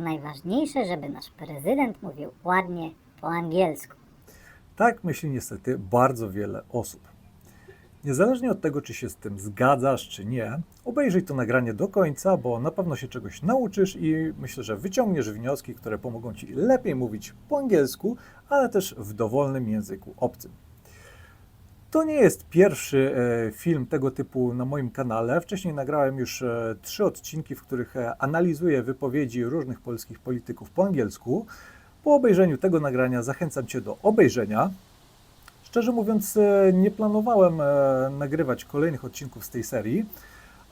Najważniejsze, żeby nasz prezydent mówił ładnie po angielsku. Tak myśli niestety bardzo wiele osób. Niezależnie od tego, czy się z tym zgadzasz, czy nie, obejrzyj to nagranie do końca, bo na pewno się czegoś nauczysz i myślę, że wyciągniesz wnioski, które pomogą ci lepiej mówić po angielsku, ale też w dowolnym języku obcym. To nie jest pierwszy e, film tego typu na moim kanale. Wcześniej nagrałem już e, trzy odcinki, w których e, analizuję wypowiedzi różnych polskich polityków po angielsku. Po obejrzeniu tego nagrania zachęcam Cię do obejrzenia. Szczerze mówiąc, nie planowałem nagrywać kolejnych odcinków z tej serii,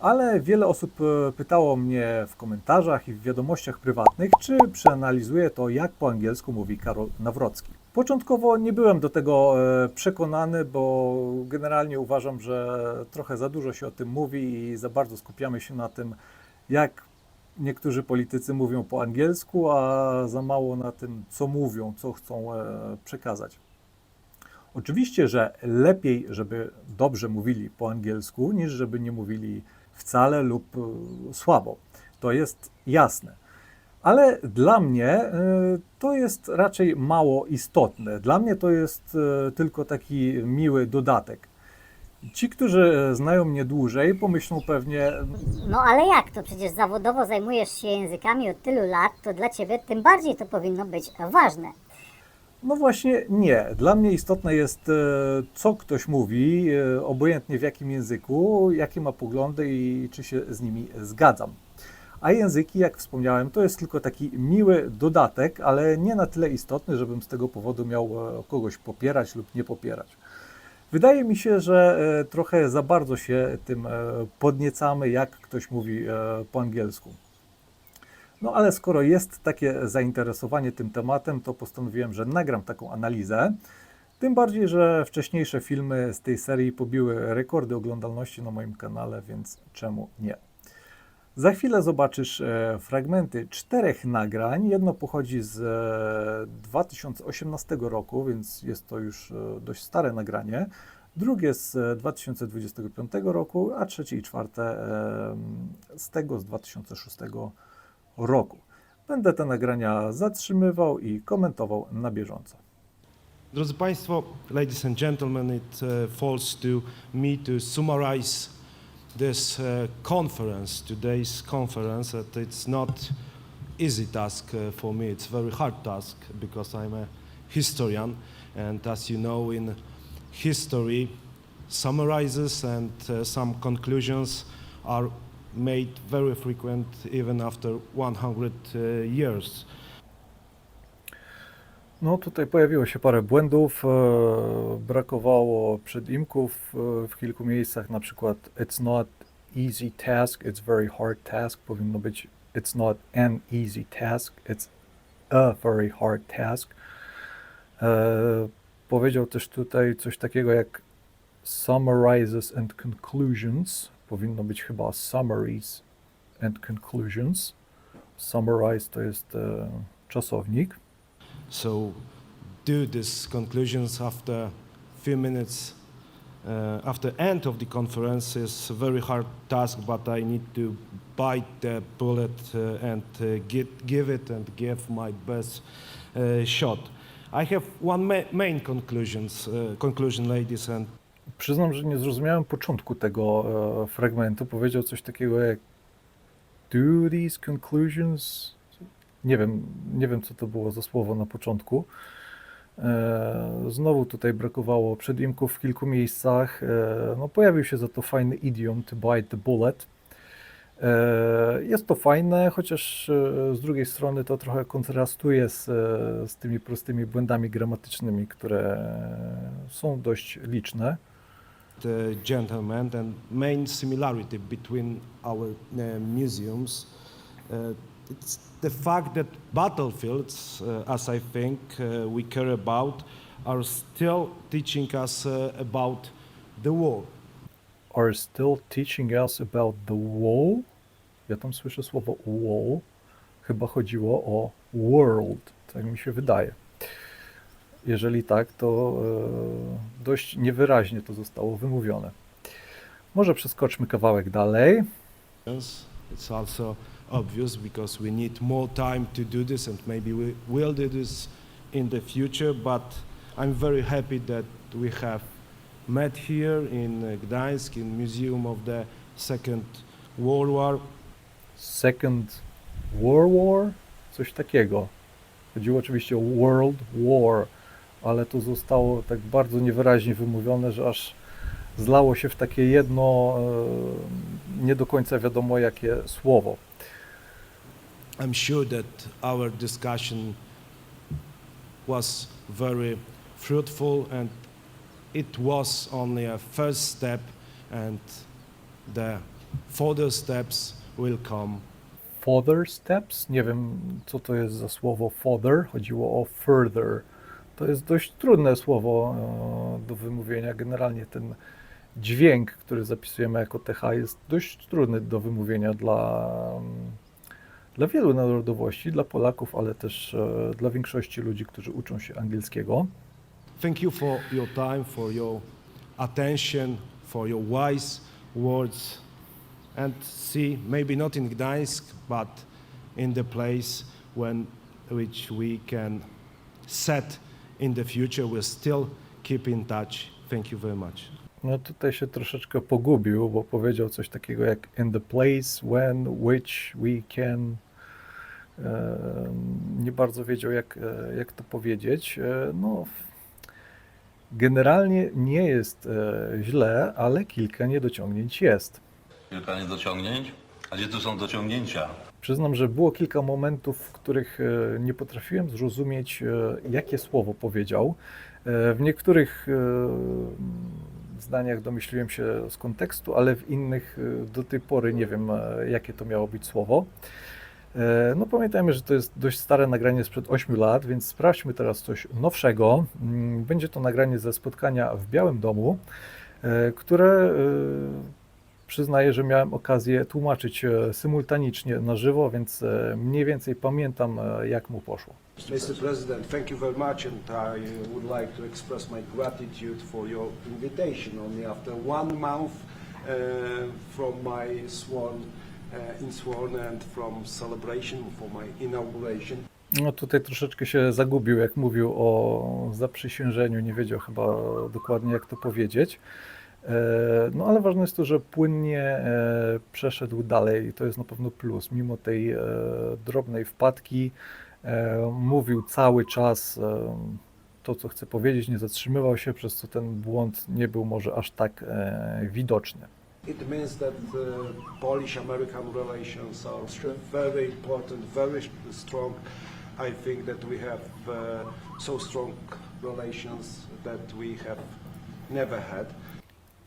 ale wiele osób pytało mnie w komentarzach i w wiadomościach prywatnych, czy przeanalizuję to, jak po angielsku mówi Karol Nawrocki. Początkowo nie byłem do tego e, przekonany, bo generalnie uważam, że trochę za dużo się o tym mówi i za bardzo skupiamy się na tym, jak niektórzy politycy mówią po angielsku, a za mało na tym, co mówią, co chcą e, przekazać. Oczywiście, że lepiej, żeby dobrze mówili po angielsku, niż żeby nie mówili wcale lub e, słabo. To jest jasne. Ale dla mnie e, to jest raczej mało istotne. Dla mnie to jest e, tylko taki miły dodatek. Ci, którzy znają mnie dłużej, pomyślą pewnie, No ale jak to? Przecież zawodowo zajmujesz się językami od tylu lat, to dla ciebie tym bardziej to powinno być ważne. No właśnie nie. Dla mnie istotne jest, e, co ktoś mówi, e, obojętnie w jakim języku, jakie ma poglądy i czy się z nimi zgadzam. A języki, jak wspomniałem, to jest tylko taki miły dodatek, ale nie na tyle istotny, żebym z tego powodu miał e, kogoś popierać lub nie popierać. Wydaje mi się, że e, trochę za bardzo się tym e, podniecamy, jak ktoś mówi po angielsku. No ale skoro jest takie zainteresowanie tym tematem, to postanowiłem, że nagram taką analizę. Tym bardziej, że wcześniejsze filmy z tej serii pobiły rekordy oglądalności na moim kanale, więc czemu nie? Za chwilę zobaczysz e, fragmenty czterech nagrań. Jedno pochodzi z e, 2018 roku, więc jest to już e, dość stare nagranie. Drugie z e, 2025 roku, a trzecie i czwarte e, z tego z 2006 roku. Będę te nagrania zatrzymywał i komentował na bieżąco. Drodzy Państwo, ladies and gentlemen, it falls to me to summarize this uh, conference, today's conference. That it's not easy task uh, for me. It's very hard task because I'm a historian, and as you know, in history, summarizes and uh, some conclusions are made very frequent even after 100 uh, years. No tutaj pojawiło się parę błędów, e, brakowało przedimków e, w kilku miejscach, na przykład it's not easy task, it's very hard task, powinno być it's not an easy task, it's a very hard task. E, powiedział też tutaj coś takiego jak summarizes and conclusions, powinno być chyba summaries and conclusions. Summarize to jest czasownik. So, do these conclusions after few minutes uh, after end of the conference is a very hard task, but I need to bite the bullet uh, and uh, get, give it and give my best uh, shot. I have one ma- main conclusions, uh, conclusion, ladies and Przyznam, że nie zrozumiałem początku tego fragmentu. Powiedział coś takiego jak Do these conclusions? Nie wiem, nie wiem, co to było za słowo na początku. E, znowu tutaj brakowało przedimków w kilku miejscach. E, no, pojawił się za to fajny idiom to bite the bullet. E, jest to fajne, chociaż z drugiej strony to trochę kontrastuje z, z tymi prostymi błędami gramatycznymi, które są dość liczne. the gentlemen and main similarity between our museums it's the fact that battlefields uh, as i think uh, we care about are still teaching us uh, about the war are still teaching us about the wall. Ja tam słyszę słowo wall. Chyba chodziło o world, tak mi się wydaje. Jeżeli tak, to e, dość niewyraźnie to zostało wymówione. Może przeskoczmy kawałek dalej. it's also obvious because we need more time to do this and maybe we will do this in the future. But I'm very happy that we have met here in uh, Gdańsk, in Museum of the Second World War. Second World War? Coś takiego. Chodziło oczywiście o World War, ale to zostało tak bardzo niewyraźnie wymówione, że aż zlało się w takie jedno, e, nie do końca wiadomo jakie słowo. I'm sure that our discussion was very fruitful and it was only a first step and the further steps will come. Further steps? Nie wiem, co to jest za słowo further. Chodziło o further. To jest dość trudne słowo e, do wymówienia. Generalnie ten dźwięk, który zapisujemy jako TH, jest dość trudny do wymówienia dla, mm, dla wielu narodowości, dla Polaków, ale też e, dla większości ludzi, którzy uczą się angielskiego. Thank you for your time, for your attention, for your wise words. And see, maybe not in Gdańsk, but in the place when which we can set in the future. We'll still keep in touch. Thank you very much. No tutaj się troszeczkę pogubił, bo powiedział coś takiego jak in the place, when, which, we can. Nie bardzo wiedział, jak, e, jak to powiedzieć. E, No, generalnie nie jest e, źle, ale kilka niedociągnięć jest. Kilka niedociągnięć? A gdzie tu są dociągnięcia? Przyznam, że było kilka momentów, w których nie potrafiłem zrozumieć, jakie słowo powiedział. W niektórych e, zdaniach domyśliłem się z kontekstu, ale w innych do tej pory nie wiem, jakie to miało być słowo. E, No pamiętajmy, że to jest dość stare nagranie sprzed 8 lat, więc sprawdźmy teraz coś nowszego. Mm, Będzie to nagranie ze spotkania w Białym Domu, e, które e, Przyznaję, że miałem okazję tłumaczyć symultanicznie na żywo, więc mniej więcej pamiętam, jak mu poszło. Mr. President, thank you very much, and I would like to express my gratitude for your invitation only after one month uh, from my sworn, uh, in sworn and from celebration for my inauguration. No tutaj troszeczkę się zagubił, jak mówił o zaprzysiężeniu, nie wiedział chyba dokładnie, jak to powiedzieć. E, No ale ważne jest to, że płynnie e, przeszedł dalej i to jest na pewno plus. Mimo tej e, drobnej wpadki mówił cały czas to, co chce powiedzieć, nie zatrzymywał się, przez co ten błąd nie był może aż tak widoczny. It means that uh, Polish-American relations are very important, very st- strong. I think that we have uh, so strong relations that we have never had.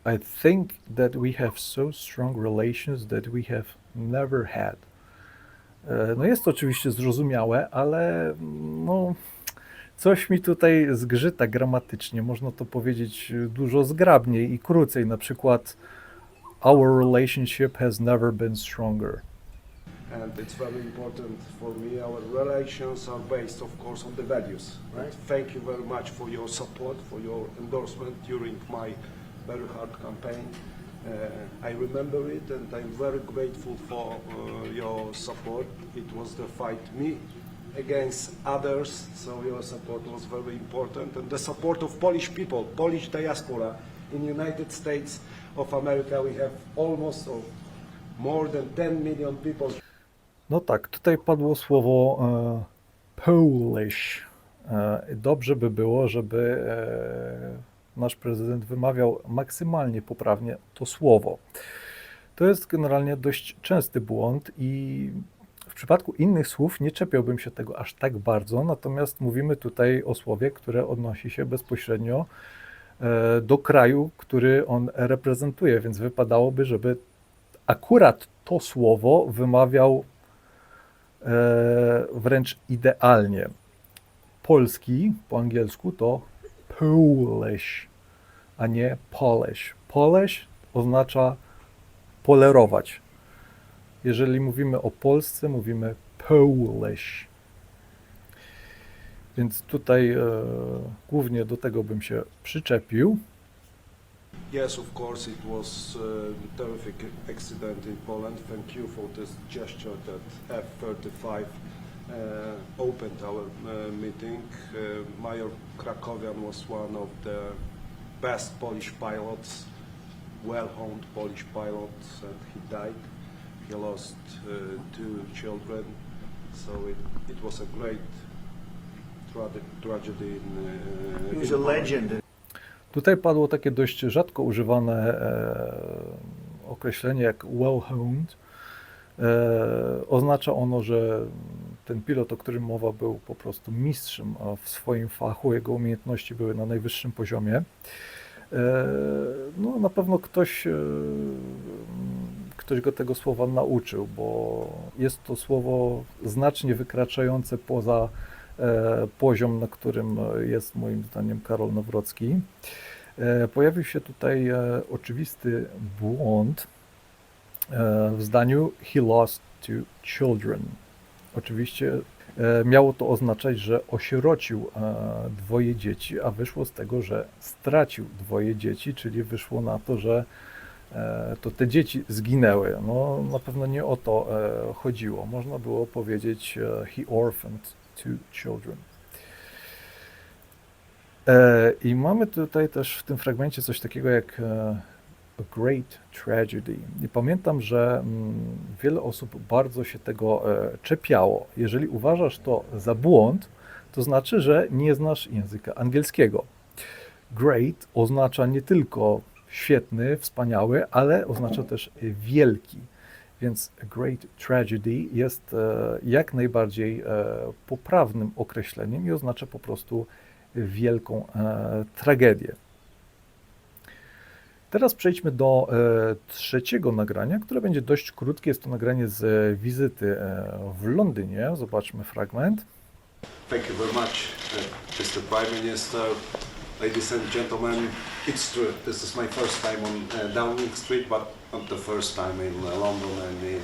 I think that we have so strong relations that we have never had. E, No jest to oczywiście zrozumiałe, ale mm, no, coś mi tutaj zgrzyta gramatycznie. Można to powiedzieć dużo zgrabniej i krócej. Na przykład Our relationship has never been stronger. And it's very important for me. Our relations are based, of course, on the values. Right? Thank you very much for your support, for your endorsement during my very hard campaign. Uh, I remember it, and I'm very grateful for uh, your support. It was the fight me against others, so your support was very important, and the support of Polish people, Polish diaspora in United States of America. We have almost or more than 10 million people No tak, tutaj padło słowo e, Polish. E, dobrze by było, żeby e, nasz prezydent wymawiał maksymalnie poprawnie to słowo. To jest generalnie dość częsty błąd i w przypadku innych słów nie czepiałbym się tego aż tak bardzo, natomiast mówimy tutaj o słowie, które odnosi się bezpośrednio do kraju, który on reprezentuje, więc wypadałoby, żeby akurat to słowo wymawiał e, wręcz idealnie. Polski po angielsku to Polish, a nie Polish. Polish oznacza polerować. Jeżeli mówimy o Polsce, mówimy Polish. Więc tutaj e, głównie do tego bym się przyczepił. Yes, of course, it was a terrific accident in Poland. Thank you for this gesture that F-35 uh, opened our uh, meeting. Uh, Major Krakowian was one of the best Polish pilots, well-honed Polish pilots, and he died. He lost uh, two children, so it, it was a great Tutaj padło takie dość rzadko używane e, określenie jak well-honed. E, oznacza ono, że ten pilot, o którym mowa, był po prostu mistrzem a w swoim fachu. Jego umiejętności były na najwyższym poziomie. E, no, na pewno ktoś, ktoś go tego słowa nauczył, bo jest to słowo znacznie wykraczające poza poziom, na którym jest moim zdaniem Karol Nawrocki. E, Pojawił się tutaj e, oczywisty błąd e, w zdaniu he lost two children. Oczywiście e, miało to oznaczać, że osierocił e, dwoje dzieci, a wyszło z tego, że stracił dwoje dzieci, czyli wyszło na to, że e, to te dzieci zginęły. No, na pewno nie o to e, chodziło. Można było powiedzieć e, he orphaned two children. E, I mamy tutaj też w tym fragmencie coś takiego jak e, a great tragedy. I pamiętam, że mm, wiele osób bardzo się tego e, czepiało. Jeżeli uważasz to za błąd, to znaczy, że nie znasz języka angielskiego. Great oznacza nie tylko świetny, wspaniały, ale oznacza też wielki. Więc great tragedy jest e, jak najbardziej e, poprawnym określeniem i oznacza po prostu wielką e, tragedię. Teraz przejdźmy do trzeciego nagrania, które będzie dość krótkie. Jest to nagranie z wizyty w Londynie. Zobaczmy fragment. Thank you very much, Mr. Prime Minister. Ladies and gentlemen, it's true. This is my first time on uh, Downing Street, but not the first time in uh, London and in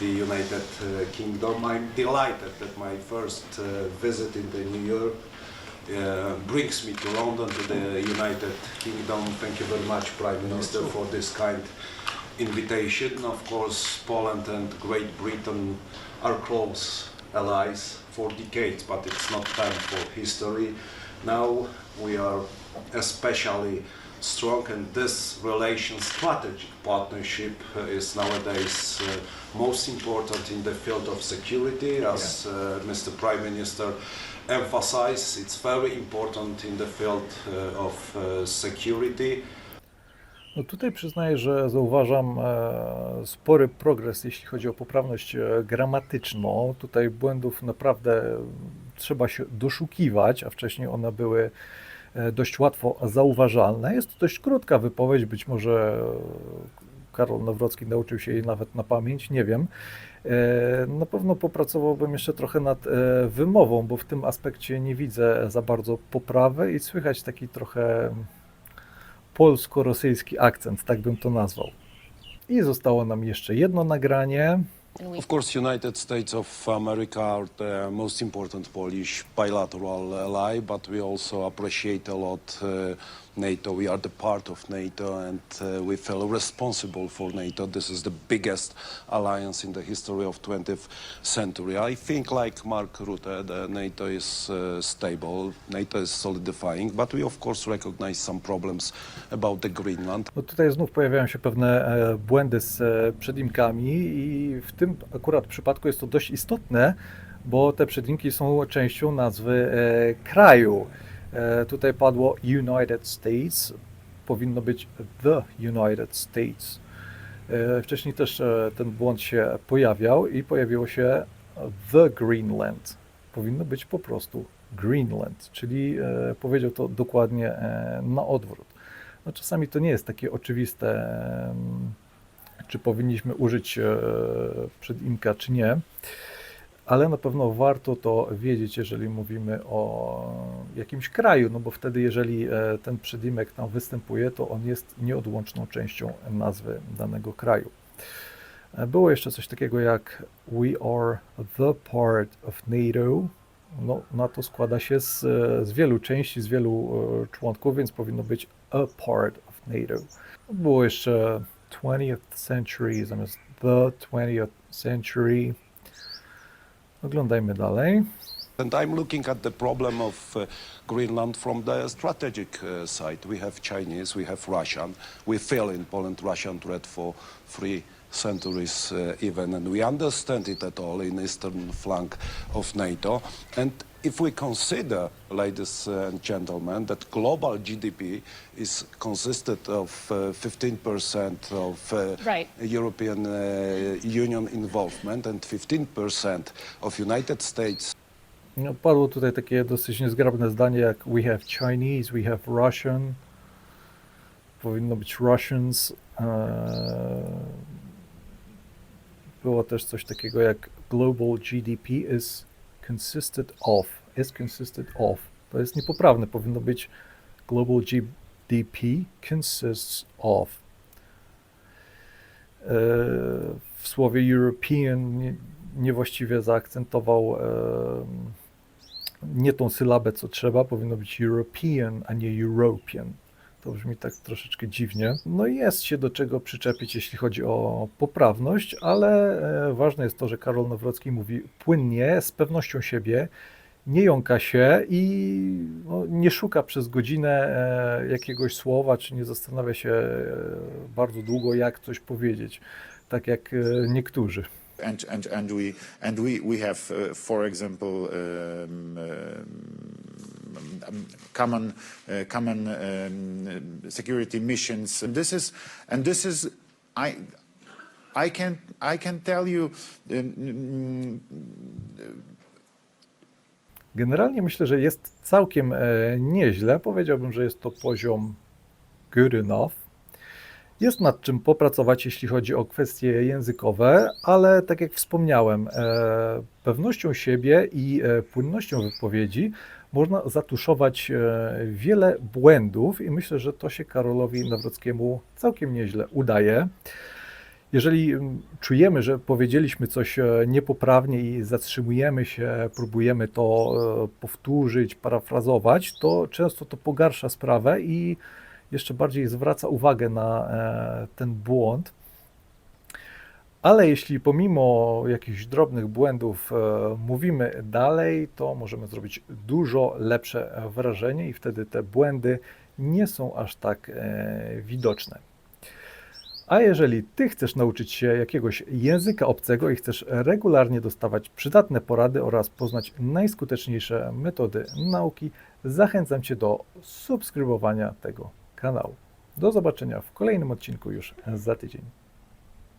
the United uh, Kingdom. I'm delighted that my first uh, visit in the New York uh, brings me to London, to the United Kingdom. Thank you very much, Prime Minister, for this kind invitation. Of course, Poland and Great Britain are close allies for decades, but it's not time for history. Now we are especially strong, and this relation strategic partnership uh, is nowadays uh, most important in the field of security, as uh, Mr. Prime Minister emphasized. It's very important in the field uh, of uh, security. No tutaj przyznaję, że zauważam e, spory progres, jeśli chodzi o poprawność e, gramatyczną. Tutaj błędów naprawdę trzeba się doszukiwać, a wcześniej one były e, dość łatwo zauważalne. Jest to dość krótka wypowiedź, być może Karol Nawrocki nauczył się jej nawet na pamięć, nie wiem. Na pewno popracowałbym jeszcze trochę nad wymową, bo w tym aspekcie nie widzę za bardzo poprawy i słychać taki trochę polsko-rosyjski akcent, tak bym to nazwał. I zostało nam jeszcze jedno nagranie. Of course, United States of America are the most important Polish bilateral ally, but we also appreciate a lot uh, NATO. We are the part of NATO, and uh, we feel responsible for NATO. This is the biggest alliance in the history of 20th century. I think, like Mark Rutte, the NATO is uh, stable, NATO is solidifying, but we of course recognize some problems about the Greenland. No tutaj znów pojawiają się pewne e, błędy z e, przedimkami i w tym akurat przypadku jest to dość istotne, bo te przedimki są częścią nazwy e, kraju. E, tutaj padło United States, powinno być The United States. E, wcześniej też e, ten błąd się pojawiał i pojawiło się The Greenland. Powinno być po prostu Greenland, czyli powiedział to dokładnie na odwrót. No, czasami to nie jest takie oczywiste, czy powinniśmy użyć przedimka, czy nie, ale na pewno warto to wiedzieć, jeżeli mówimy o jakimś kraju, no bo wtedy, jeżeli e, ten przedimek tam występuje, to on jest nieodłączną częścią nazwy danego kraju. E, Było jeszcze coś takiego jak We are the part of NATO. No, NATO składa się z, e, z wielu części, z wielu członków, więc powinno być a part of NATO. Było jeszcze 20th century zamiast the 20th century. Oglądajmy dalej. And I'm looking at the problem of uh, Greenland from the strategic uh, side. We have Chinese, we have Russian. We feel in Poland Russian threat for three centuries uh, even, and we understand it at all in eastern flank of NATO. And if we consider, ladies and gentlemen, that global GDP is consisted of uh, 15% of uh, Right. European uh, Union involvement and 15% of United States No, padło tutaj takie dosyć niezgrabne zdanie jak we have Chinese, we have Russian. Powinno być Russians. Było też coś takiego jak global GDP is consisted of. Is consisted of. To jest niepoprawne. Powinno być global GDP consists of. Eee, W słowie European nie, niewłaściwie zaakcentował em, nie tą sylabę, co trzeba, powinno być European, a nie European. To brzmi tak troszeczkę dziwnie. No i jest się do czego przyczepić, jeśli chodzi o poprawność, ale e, ważne jest to, że Karol Nawrocki mówi płynnie, z pewnością siebie, nie jąka się i no, nie szuka przez godzinę e, jakiegoś słowa, czy nie zastanawia się e, bardzo długo, jak coś powiedzieć, tak jak niektórzy. and and and we and we we have, for example, um, um, common uh, common um, security missions. This is and this is I. I can I can tell you um, Generalnie myślę, że jest całkiem e, nieźle. Powiedziałbym, że jest to poziom good enough. Jest nad czym popracować, jeśli chodzi o kwestie językowe, ale tak jak wspomniałem, e, pewnością siebie i e, płynnością wypowiedzi można zatuszować e, wiele błędów i myślę, że to się Karolowi Nawrockiemu całkiem nieźle udaje. Jeżeli czujemy, że powiedzieliśmy coś e, niepoprawnie i zatrzymujemy się, próbujemy to e, powtórzyć, parafrazować, to często to pogarsza sprawę i jeszcze bardziej zwraca uwagę na ten błąd. Ale jeśli pomimo jakichś drobnych błędów e, mówimy dalej, to możemy zrobić dużo lepsze wrażenie i wtedy te błędy nie są aż tak e, widoczne. A jeżeli Ty chcesz nauczyć się jakiegoś języka obcego i chcesz regularnie dostawać przydatne porady oraz poznać najskuteczniejsze metody nauki, zachęcam Cię do subskrybowania tego kanału. Do zobaczenia w kolejnym odcinku już za tydzień.